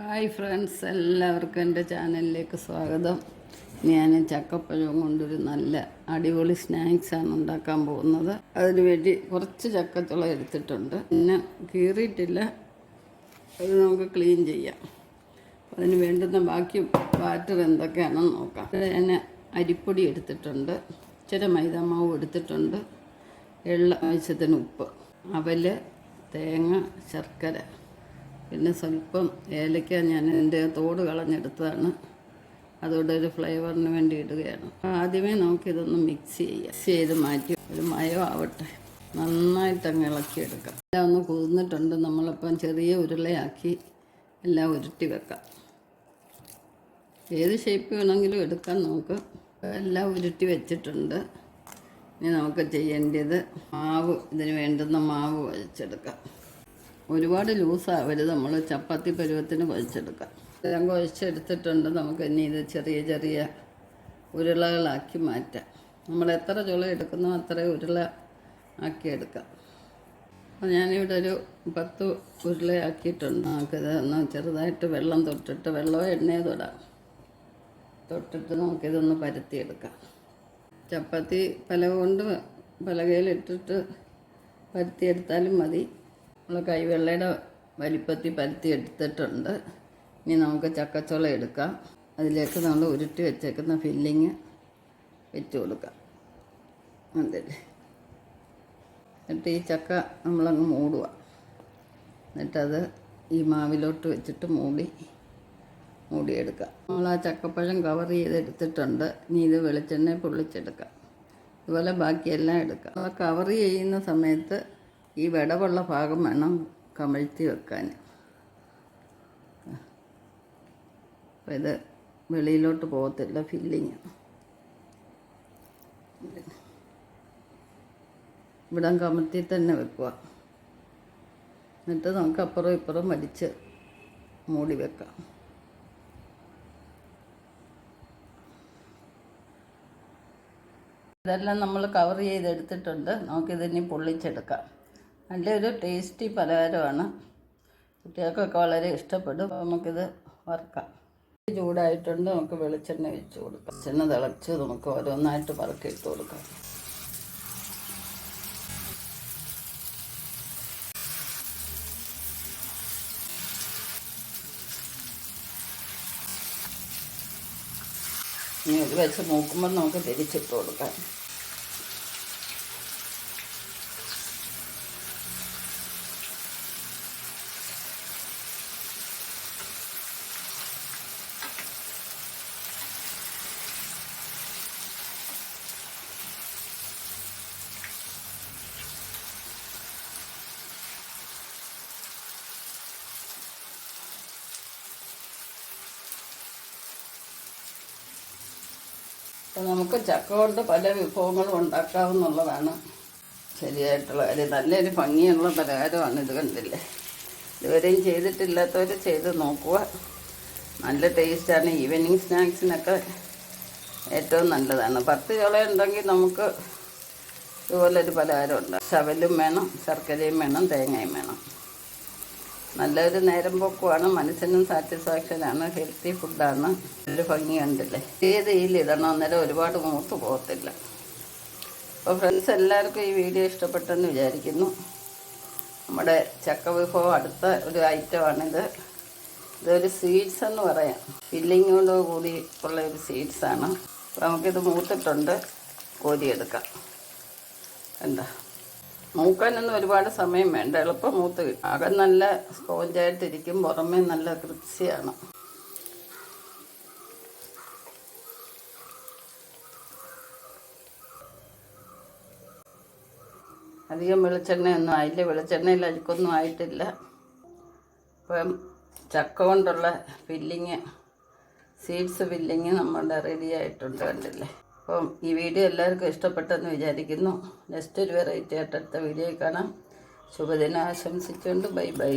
Hi friends എല്ലാവർക്കും എന്റെ ചാനലിലേക്ക് സ്വാഗതം. ഞാൻ ചക്കപ്പഴം കൊണ്ടൊരു നല്ല അടിപൊളി സ്നാക്സാണ് ഉണ്ടാക്കാൻ പോകുന്നത്. അതിന് വേണ്ടി കുറച്ച് ചക്കത്തുള എടുത്തിട്ടുണ്ട്. പിന്നെ കീറിയിട്ടില്ല. അത് നമുക്ക് ക്ലീൻ ചെയ്യാം. അതിന് വേണ്ടുന്ന ബാക്കി ബാറ്റർ എന്തൊക്കെയാണെന്ന് നോക്കാം. ഞാൻ അരിപ്പൊടി എടുത്തിട്ടുണ്ട്. ഇച്ചിരി മൈദാമാവ് എടുത്തിട്ടുണ്ട്. എള്ള ആവശ്യത്തിന് ഉപ്പ് അവൽ തേങ്ങ ശർക്കര. പിന്നെ സ്വല്പം ഏലക്ക ഞാൻ എന്റെ തോട് കളഞ്ഞെടുത്തതാണ്. അതുകൊണ്ട് ഒരു ഫ്ലേവറിന് വേണ്ടി ഇടുകയാണ്. ആദ്യമേ നമുക്കിതൊന്ന് മിക്സ് ചെയ്യാം. മിക്സ് ചെയ്ത് മാറ്റി ഒരു മയം ആവട്ടെ. നന്നായിട്ട് അങ്ങ് ഇളക്കിയെടുക്കാം. എല്ലാം ഒന്ന് കുതിർന്നിട്ടുണ്ട്. നമ്മളിപ്പം ചെറിയ ഉരുളയാക്കി എല്ലാം ഉരുട്ടി വെക്കാം. ഏത് ഷേപ്പ് വേണമെങ്കിലും എടുക്കാൻ നമുക്ക്. എല്ലാം ഉരുട്ടി വെച്ചിട്ടുണ്ട്. ഇനി നമുക്ക് ചെയ്യേണ്ടത് മാവ്. ഇതിന് വേണ്ടുന്ന മാവ് കുഴച്ചെടുക്കാം ഒരുപാട് ലൂസാവരുത് നമ്മൾ ചപ്പാത്തി പരുവത്തിന് കുഴച്ചെടുക്കാം എല്ലാം കുഴച്ചെടുത്തിട്ടുണ്ട്. നമുക്ക് ഇനി ഇത് ചെറിയ ചെറിയ ഉരുളകളാക്കി മാറ്റാം. നമ്മൾ എത്ര ചുള എടുക്കുന്നോ അത്ര ഉരുള ആക്കി എടുക്കാം. അപ്പോൾ ഞാനിവിടെ ഒരു പത്ത് ഉരുളയാക്കിയിട്ടുണ്ട്. നമുക്കിത് ഒന്ന് ചെറുതായിട്ട് വെള്ളം തൊട്ടിട്ട് വെള്ളമോ എണ്ണയോ തൊടാം. തൊട്ടിട്ട് നമുക്കിതൊന്ന് പരത്തിയെടുക്കാം. ചപ്പാത്തി പല കൊണ്ട് പലകയിലിട്ടിട്ട് പരത്തിയെടുത്താലും മതി. നമ്മൾ കൈവെള്ളയുടെ വലിപ്പത്തിൽ പരത്തി എടുത്തിട്ടുണ്ട്. ഇനി നമുക്ക് ചക്കച്ചുള എടുക്കാം. അതിലേക്ക് നമ്മൾ ഉരുട്ടി വെച്ചേക്കുന്ന ഫില്ലിങ് വെച്ച് കൊടുക്കാം. അതല്ലേ? എന്നിട്ട് ഈ ചക്ക നമ്മളങ്ങ് മൂടുക. എന്നിട്ടത് ഈ മാവിലോട്ട് വെച്ചിട്ട് മൂടി മൂടിയെടുക്കാം. നമ്മൾ ആ ചക്കപ്പഴം കവർ ചെയ്തെടുത്തിട്ടുണ്ട് ഇനി ഇത് വെളിച്ചെണ്ണ പൊള്ളിച്ചെടുക്കാം. അതുപോലെ ബാക്കിയെല്ലാം എടുക്കാം. കവർ ചെയ്യുന്ന സമയത്ത് ഈ വിടവുള്ള ഭാഗം വേണം കമഴ്ത്തി വെക്കാൻ. അപ്പം ഇത് വെളിയിലോട്ട് പോകത്തില്ല ഫില്ലിങ് ഇവിടം കമഴ്ത്തി തന്നെ വെക്കുക. എന്നിട്ട് നമുക്ക് അപ്പുറം ഇപ്പുറം വലിച്ച് മൂടി വെക്കാം. ഇതെല്ലാം നമ്മൾ കവർ ചെയ്തെടുത്തിട്ടുണ്ട്. നമുക്കിതിനി പൊള്ളിച്ചെടുക്കാം. നല്ലൊരു ടേസ്റ്റി പലഹാരമാണ്. കുട്ടികൾക്കൊക്കെ വളരെ ഇഷ്ടപ്പെടും. നമുക്കിത് വറുക്കാം. ചൂടായിട്ടുണ്ട്. നമുക്ക് വെളിച്ചെണ്ണ ഒഴിച്ച് കൊടുക്കാം. വെളിച്ചെണ്ണ തിളച്ച് നമുക്ക് ഓരോന്നായിട്ട് വറുക്കിട്ട് കൊടുക്കാം. ഇനി ഒരു വെച്ച് നോക്കുമ്പോൾ നമുക്ക് തിരിച്ചിട്ട് കൊടുക്കാം. നമുക്ക് ചക്ക കൊണ്ട് പല വിഭവങ്ങളും ഉണ്ടാക്കാവുന്നുള്ളതാണ്. ശരിയായിട്ടുള്ള കാര്യം. നല്ലൊരു ഭംഗിയുള്ള പലഹാരമാണ് ഇത് കണ്ടില്ലേ. ഇതുവരെയും ചെയ്തിട്ടില്ലാത്തവർ ചെയ്ത് നോക്കുക. നല്ല ടേസ്റ്റാണ്. ഈവനിങ് സ്നാക്സിനൊക്കെ ഏറ്റവും നല്ലതാണ്. പത്ത് ചോള ഉണ്ടെങ്കിൽ നമുക്ക് ഇതുപോലൊരു പലഹാരം ഉണ്ട്. ശവലും വേണം ശർക്കരയും വേണം തേങ്ങയും വേണം. നല്ലൊരു നേരം പോക്കുമാണ് മനസ്സിനും സാറ്റിസ്ഫാക്ഷനാണ് ഹെൽത്തി ഫുഡാണ്. ഒരു ഭംഗി കണ്ടില്ലേ? ഏത് ഇതിലിടണം അന്നേരം ഒരുപാട് മൂത്ത് പോകത്തില്ല. അപ്പോൾ ഫ്രണ്ട്സ് എല്ലാവർക്കും ഈ വീഡിയോ ഇഷ്ടപ്പെട്ടെന്ന് വിചാരിക്കുന്നു. നമ്മുടെ ചക്ക വിഭവം അടുത്ത ഒരു ഐറ്റമാണിത്. ഇതൊരു സ്വീറ്റ്സ് എന്ന് പറയാം. ഫില്ലിങ്ങോട് കൂടി ഉള്ള ഒരു സ്വീറ്റ്സാണ് അപ്പോൾ നമുക്കിത് മൂത്തിട്ടുണ്ട്. കോരിയെടുക്കാം. എന്താ മൂക്കാനൊന്നും ഒരുപാട് സമയം വേണ്ട. എളുപ്പം മൂത്ത് അകം നല്ല സ്പോഞ്ചായിട്ടിരിക്കും പുറമേ നല്ല കൃത്യമാണ് അധികം വെളിച്ചെണ്ണയൊന്നും ആയില്ല. വെളിച്ചെണ്ണയിൽ അഴുക്കൊന്നും ആയിട്ടില്ല. അപ്പം ചക്ക കൊണ്ടുള്ള ഫില്ലിങ് സീഡ്സ് ഫില്ലിങ് നമ്മുടെ റെഡി ആയിട്ടുണ്ട് കണ്ടില്ലേ? അപ്പം ഈ വീഡിയോ എല്ലാവർക്കും ഇഷ്ടപ്പെട്ടെന്ന് വിചാരിക്കുന്നു. നെക്സ്റ്റ് ഒരു വെറൈറ്റി ആയിട്ട് അടുത്ത വീഡിയോയിൽ കാണാം. ശുഭദിനം ആശംസിച്ചുകൊണ്ട് ബൈ ബൈ.